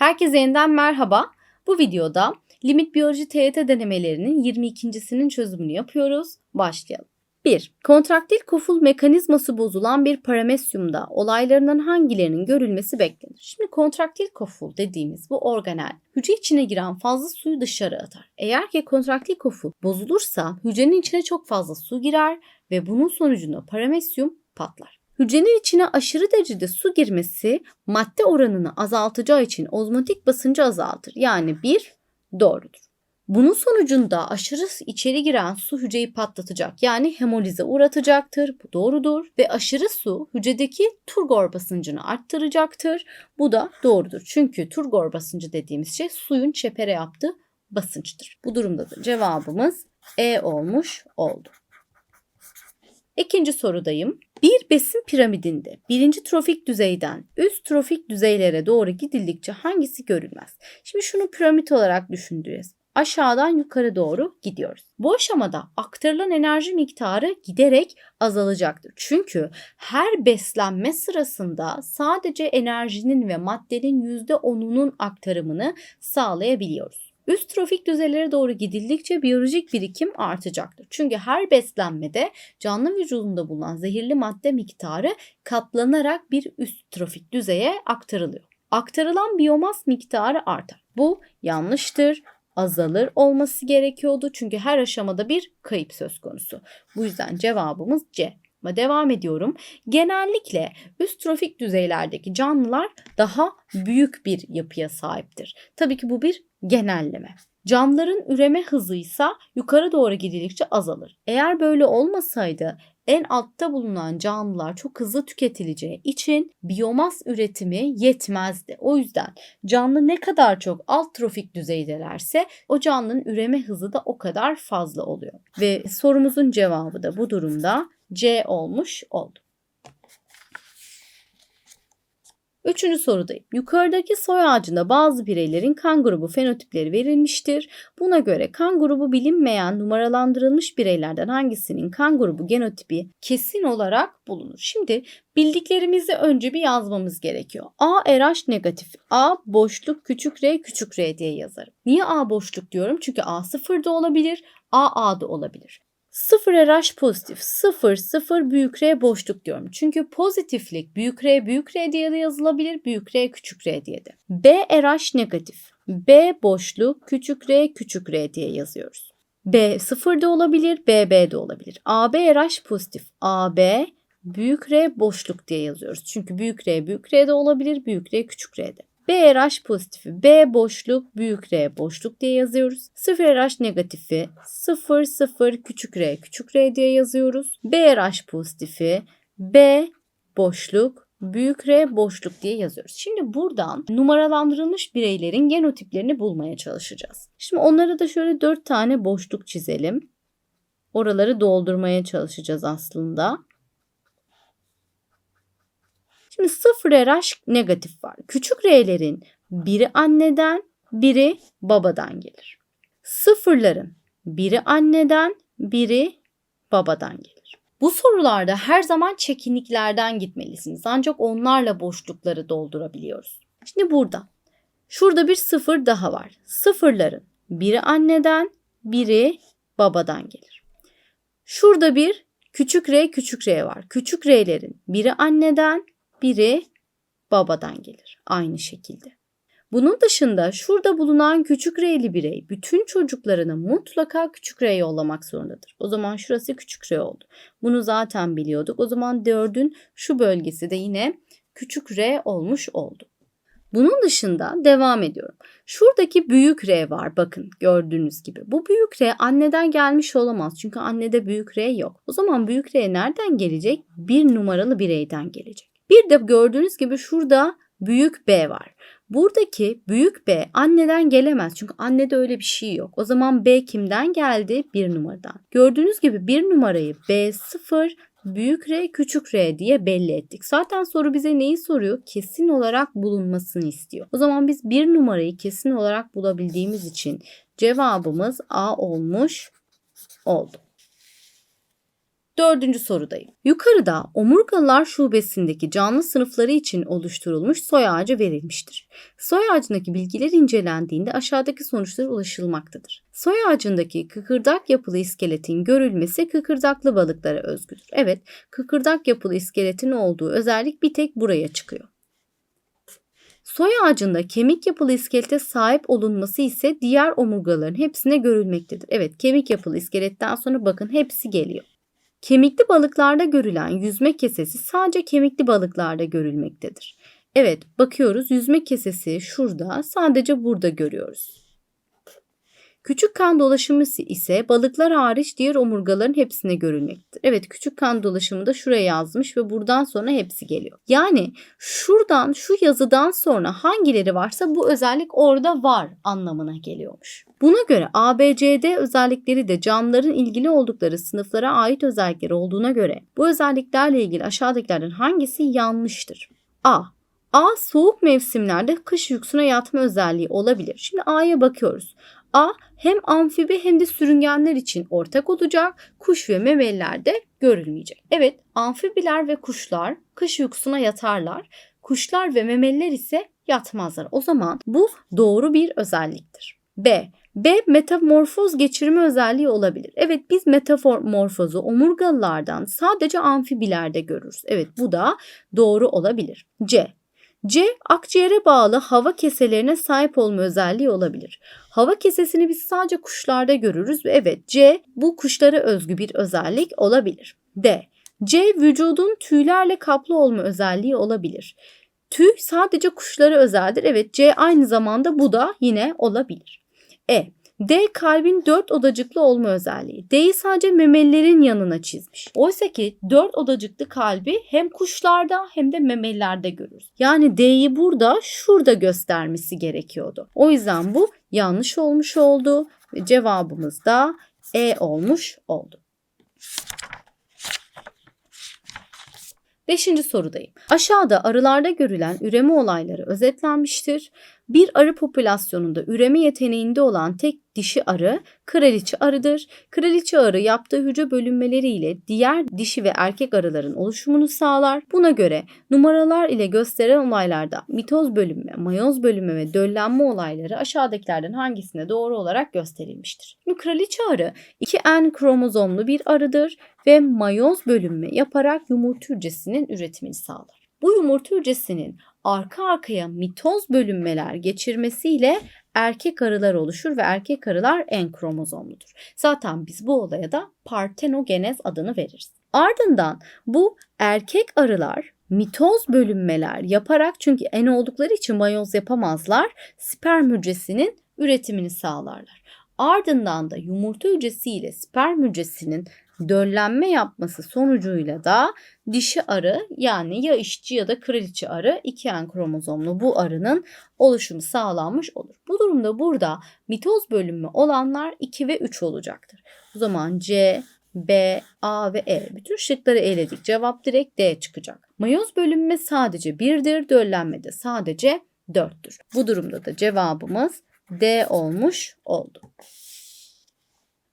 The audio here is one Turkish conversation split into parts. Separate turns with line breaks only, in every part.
Herkese yeniden merhaba. Bu videoda limit biyoloji TYT denemelerinin 22.sinin çözümünü yapıyoruz. Başlayalım. 1. Kontraktil koful mekanizması bozulan bir paramesyumda olaylarından hangilerinin görülmesi beklenir? Şimdi kontraktil koful dediğimiz bu organel hücre içine giren fazla suyu dışarı atar. Eğer ki kontraktil koful bozulursa hücrenin içine çok fazla su girer ve bunun sonucunda paramesyum patlar. Hücrenin içine aşırı derecede su girmesi madde oranını azaltacağı için ozmotik basıncı azaltır. Yani 1 doğrudur. Bunun sonucunda aşırı içeri giren su hücreyi patlatacak. Yani hemolize uğratacaktır. Bu doğrudur. Ve aşırı su hücredeki turgor basıncını arttıracaktır. Bu da doğrudur. Çünkü turgor basıncı dediğimiz şey suyun çepere yaptığı basınçtır. Bu durumda da cevabımız E olmuş oldu. İkinci sorudayım. Bir besin piramidinde birinci trofik düzeyden üst trofik düzeylere doğru gidildikçe hangisi görülmez? Şimdi şunu piramit olarak düşündüğünüz. Aşağıdan yukarı doğru gidiyoruz. Bu aşamada aktarılan enerji miktarı giderek azalacaktır. Çünkü her beslenme sırasında sadece enerjinin ve maddenin %10'unun aktarımını sağlayabiliyoruz. Üst trofik düzeylere doğru gidildikçe biyolojik birikim artacaktır. Çünkü her beslenmede canlı vücudunda bulunan zehirli madde miktarı katlanarak bir üst trofik düzeye aktarılıyor. Aktarılan biyomas miktarı artar. Bu yanlıştır azalır olması gerekiyordu. Çünkü her aşamada bir kayıp söz konusu. Bu yüzden cevabımız C. Ama devam ediyorum. Genellikle üst trofik düzeylerdeki canlılar daha büyük bir yapıya sahiptir. Tabii ki bu bir genelleme. Canlıların üreme hızı ise yukarı doğru gidildikçe azalır. Eğer böyle olmasaydı en altta bulunan canlılar çok hızlı tüketileceği için biyomas üretimi yetmezdi. O yüzden canlı ne kadar çok alt trofik düzeydelerse o canlının üreme hızı da o kadar fazla oluyor. Ve sorumuzun cevabı da bu durumda C olmuş oldu. Üçüncü sorudayım. Yukarıdaki soy ağacında bazı bireylerin kan grubu fenotipleri verilmiştir. Buna göre kan grubu bilinmeyen numaralandırılmış bireylerden hangisinin kan grubu genotipi kesin olarak bulunur? Şimdi bildiklerimizi önce bir yazmamız gerekiyor. A RH negatif, A boşluk küçük r küçük r diye yazarım. Niye A boşluk diyorum? Çünkü A sıfır da olabilir, A A da olabilir. 0 RH pozitif, 0 0 büyük R boşluk diyorum. Çünkü pozitiflik büyük R büyük R diye de yazılabilir, büyük R küçük R diye de. B RH negatif, B boşluk küçük R küçük R diye yazıyoruz. B 0 da olabilir, BB de olabilir. AB RH pozitif, AB büyük R boşluk diye yazıyoruz. Çünkü büyük R büyük R de olabilir, büyük R küçük R de. B RH pozitifi B boşluk büyük R boşluk diye yazıyoruz. 0 RH negatifi 0 0 küçük r küçük r diye yazıyoruz. B RH pozitifi B boşluk büyük R boşluk diye yazıyoruz. Şimdi buradan numaralandırılmış bireylerin genotiplerini bulmaya çalışacağız. Şimdi onlara da şöyle 4 tane boşluk çizelim. Oraları doldurmaya çalışacağız aslında. Şimdi 0 RH negatif var. Küçük R'lerin biri anneden, biri babadan gelir. Sıfırların biri anneden, biri babadan gelir. Bu sorularda her zaman çekinliklerden gitmelisiniz. Ancak onlarla boşlukları doldurabiliyoruz. Şimdi burada. Şurada bir sıfır daha var. Sıfırların biri anneden, biri babadan gelir. Şurada bir küçük r küçük r var. Küçük r'lerin biri anneden, biri babadan gelir. Aynı şekilde. Bunun dışında şurada bulunan küçük r'li birey bütün çocuklarını mutlaka küçük r yollamak zorundadır. O zaman şurası küçük r oldu. Bunu zaten biliyorduk. O zaman 4'ün şu bölgesi de yine küçük r olmuş oldu. Bunun dışında devam ediyorum. Şuradaki büyük R var bakın gördüğünüz gibi. Bu büyük R anneden gelmiş olamaz. Çünkü annede büyük R yok. O zaman büyük R nereden gelecek? Bir numaralı bireyden gelecek. Bir de gördüğünüz gibi şurada büyük B var. Buradaki büyük B anneden gelemez. Çünkü annede öyle bir şey yok. O zaman B kimden geldi? Bir numaradan. Gördüğünüz gibi bir numarayı B0 büyük R küçük R diye belli ettik. Zaten soru bize neyi soruyor? Kesin olarak bulunmasını istiyor. O zaman biz bir numarayı kesin olarak bulabildiğimiz için cevabımız A olmuş oldu. Dördüncü sorudayım. Yukarıda omurgalılar şubesindeki canlı sınıfları için oluşturulmuş soy ağacı verilmiştir. Soy ağacındaki bilgiler incelendiğinde aşağıdaki sonuçlara ulaşılmaktadır. Soy ağacındaki kıkırdak yapılı iskeletin görülmesi kıkırdaklı balıklara özgüdür. Evet, kıkırdak yapılı iskeletin olduğu özellik bir tek buraya çıkıyor. Soy ağacında kemik yapılı iskelete sahip olunması ise diğer omurgaların hepsine görülmektedir. Evet, kemik yapılı iskeletten sonra bakın hepsi geliyor. Kemikli balıklarda görülen yüzme kesesi sadece kemikli balıklarda görülmektedir. Evet, bakıyoruz yüzme kesesi şurada, sadece burada görüyoruz. Küçük kan dolaşımı ise balıklar hariç diğer omurgaların hepsine görülmektedir. Evet küçük kan dolaşımı da şuraya yazmış ve buradan sonra hepsi geliyor. Yani şuradan şu yazıdan sonra hangileri varsa bu özellik orada var anlamına geliyormuş. Buna göre ABCD özellikleri de canlıların ilgili oldukları sınıflara ait özellikleri olduğuna göre bu özelliklerle ilgili aşağıdakilerden hangisi yanlıştır? A. A soğuk mevsimlerde kış uykusuna yatma özelliği olabilir. Şimdi A'ya bakıyoruz. A hem amfibi hem de sürüngenler için ortak olacak, kuş ve memelilerde görülmeyecek. Evet, amfibiler ve kuşlar kış uykusuna yatarlar. Kuşlar ve memeliler ise yatmazlar. O zaman bu doğru bir özelliktir. B. B metamorfoz geçirme özelliği olabilir. Evet biz metamorfozu omurgalılardan sadece amfibilerde görürüz. Evet bu da doğru olabilir. C. C. Akciğere bağlı hava keselerine sahip olma özelliği olabilir. Hava kesesini biz sadece kuşlarda görürüz ve evet C bu kuşlara özgü bir özellik olabilir. D. C. Vücudun tüylerle kaplı olma özelliği olabilir. Tüy sadece kuşlara özeldir. Evet C aynı zamanda bu da yine olabilir. E. D kalbin dört odacıklı olma özelliği. D'yi sadece memelilerin yanına çizmiş. Oysa ki dört odacıklı kalbi hem kuşlarda hem de memelilerde görürüz. Yani D'yi burada şurada göstermesi gerekiyordu. O yüzden bu yanlış olmuş oldu ve cevabımız da E olmuş oldu. Beşinci sorudayım. Aşağıda arılarda görülen üreme olayları özetlenmiştir. Bir arı popülasyonunda üreme yeteneğinde olan tek dişi arı kraliçe arıdır. Kraliçe arı yaptığı hücre bölünmeleriyle diğer dişi ve erkek arıların oluşumunu sağlar. Buna göre numaralar ile gösteren olaylarda mitoz bölünme, mayoz bölünme ve döllenme olayları aşağıdakilerden hangisine doğru olarak gösterilmiştir? Şimdi kraliçe arı 2N kromozomlu bir arıdır ve mayoz bölünme yaparak yumurta hücresinin üretimini sağlar. Bu yumurta hücresinin arka arkaya mitoz bölünmeler geçirmesiyle erkek arılar oluşur ve erkek arılar en kromozomludur. Zaten biz bu olaya da partenogenez adını veririz. Ardından bu erkek arılar mitoz bölünmeler yaparak çünkü en oldukları için mayoz yapamazlar sperm hücresinin üretimini sağlarlar. Ardından da yumurta hücresi ile sperm hücresinin döllenme yapması sonucuyla da dişi arı yani ya işçi ya da kraliçe arı 2N kromozomlu bu arının oluşumu sağlanmış olur. Bu durumda burada mitoz bölünme olanlar 2 ve 3 olacaktır. O zaman C, B, A ve E. Bütün şıkları eledik. Cevap direkt D çıkacak. Mayoz bölünme sadece 1'dir. Döllenme de sadece 4'tür. Bu durumda da cevabımız D olmuş oldu.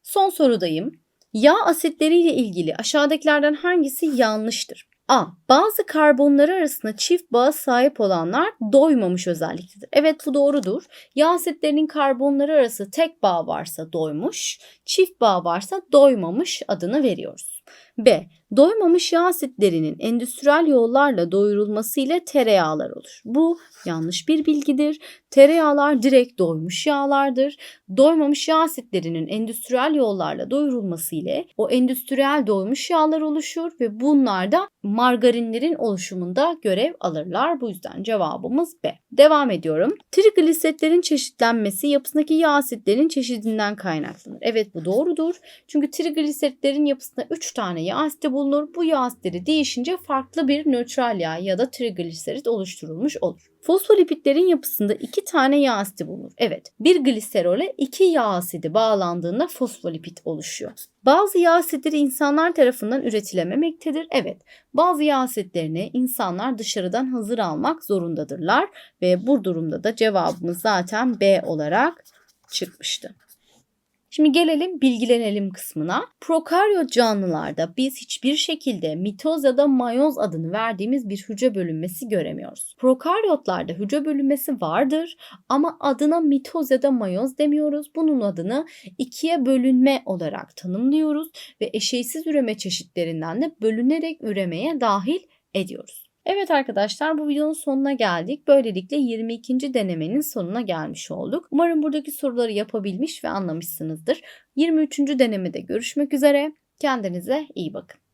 Son sorudayım. Yağ asitleriyle ilgili aşağıdakilerden hangisi yanlıştır? A. Bazı karbonları arasında çift bağ sahip olanlar doymamış özelliktedir. Evet bu doğrudur. Yağ asitlerinin karbonları arası tek bağ varsa doymuş, çift bağ varsa doymamış adını veriyoruz. B. Doymamış yağ asitlerinin endüstriyel yollarla doyurulması ile tereyağlar olur. Bu yanlış bir bilgidir. Tereyağlar direkt doymuş yağlardır. Doymamış yağ asitlerinin endüstriyel yollarla doyurulması ile o endüstriyel doymuş yağlar oluşur ve bunlar da margarinlerin oluşumunda görev alırlar. Bu yüzden cevabımız B. Devam ediyorum. Trigliseritlerin çeşitlenmesi yapısındaki yağ asitlerin çeşidinden kaynaklanır. Evet bu doğrudur. Çünkü trigliseritlerin yapısında 3 tane yağ asiti bulunur. Bu yağ asitleri değişince farklı bir nötral yağ ya da trigliserit oluşturulmuş olur. Fosfolipitlerin yapısında iki tane yağ asidi bulunur. Evet, bir gliserole iki yağ asidi bağlandığında fosfolipit oluşuyor. Bazı yağ asitleri insanlar tarafından üretilememektedir. Evet, bazı yağ asitlerini insanlar dışarıdan hazır almak zorundadırlar ve bu durumda da cevabımız zaten B olarak çıkmıştı. Şimdi gelelim bilgilenelim kısmına. Prokaryot canlılarda biz hiçbir şekilde mitoz ya da mayoz adını verdiğimiz bir hücre bölünmesi göremiyoruz. Prokaryotlarda hücre bölünmesi vardır ama adına mitoz ya da mayoz demiyoruz. Bunun adını ikiye bölünme olarak tanımlıyoruz ve eşeysiz üreme çeşitlerinden de bölünerek üremeye dahil ediyoruz. Evet arkadaşlar bu videonun sonuna geldik. Böylelikle 22. denemenin sonuna gelmiş olduk. Umarım buradaki soruları yapabilmiş ve anlamışsınızdır. 23. denemede görüşmek üzere. Kendinize iyi bakın.